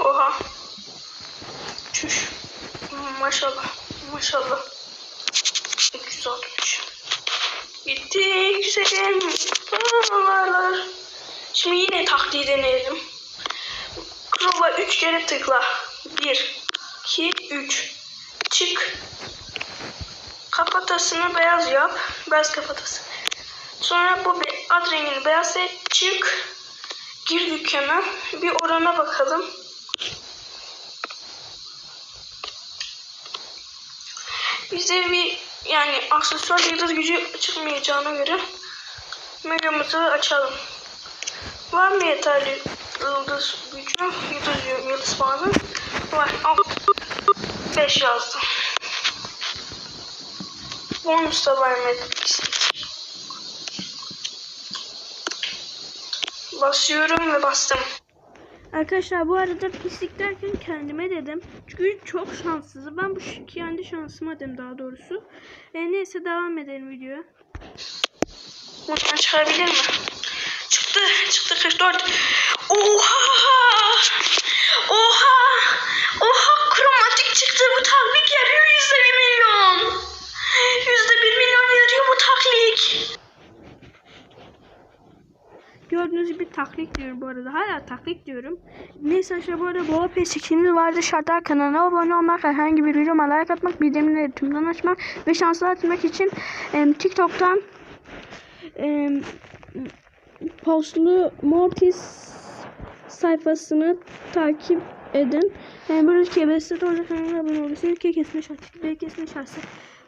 Oha. Çüş. Maşallah. Maşallah. 263. Gitti güzelim. Paralar. Şimdi yine taktiği deneyelim. Krova 3 kere tıkla. 1, 2, 3. Çık. Kafatasını beyaz yap. Beyaz kafatası. Sonra bu ad rengini beyaz et. Çık. Gir dükkana. Bir orana bakalım. Bize bir yani aksesuar yıldız gücü çıkmayacağına göre megamızı açalım. Var mı yeterli yıldız gücü? Yıldız, yıldız puanı? Var. 5 yazdım. Bonus da vermedi. Basıyorum ve bastım. Arkadaşlar bu arada pislik derken kendime dedim. Çünkü çok şanssızım. Ben bu kendi şansıma dedim daha doğrusu. E, neyse devam edelim videoya. Buradan çıkabilir mi? Çıktı. Çıktı 44. Oha! Oha! Oha! Kromatik çıktı. Bu taklik yarıyor yüzde bir milyon. Yüzde bir milyon yarıyor bu taklik. Gördüğünüz gibi taklit diyorum bu arada. Hala taklit diyorum. Neyse arkadaşlar bu arada Boğa P8'imiz vardı. Şartlar kanalına abone olmak, herhangi bir videoma like atmak, bildirimleri tümden açmak ve şanslar atmak için em, TikTok'tan em, Postlu Mortis sayfasını takip edin. Yani böyle kebeste doğru kanalına abone olabilirsiniz. Ke kesme şartı, B kesme şartı.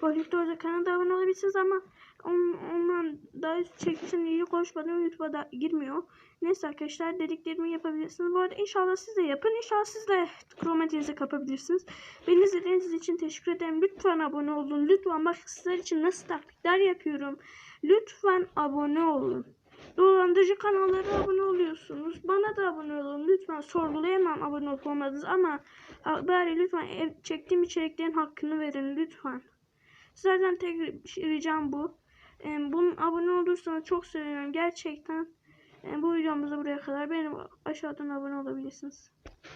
Boşlukta olacak kanalda abone olabilirsiniz ama on, ondan daha çekişen iyi konuşmadan YouTube'a da girmiyor. Neyse arkadaşlar dediklerimi yapabilirsiniz. Bu arada inşallah siz de yapın. İnşallah siz de kromatinizi kapabilirsiniz. Beni izlediğiniz için teşekkür ederim. Lütfen abone olun. Lütfen bak sizler için nasıl taktikler yapıyorum. Lütfen abone olun. Dolandırıcı kanallara abone oluyorsunuz. Bana da abone olun. Lütfen sorgulayamam abone olup olmadınız ama bari lütfen çektiğim içeriklerin hakkını verin lütfen. Sizlerden tek ricam bu. Bunun abone olursanız çok sevinirim gerçekten. Bu videomuz buraya kadar. Benim aşağıdan abone olabilirsiniz.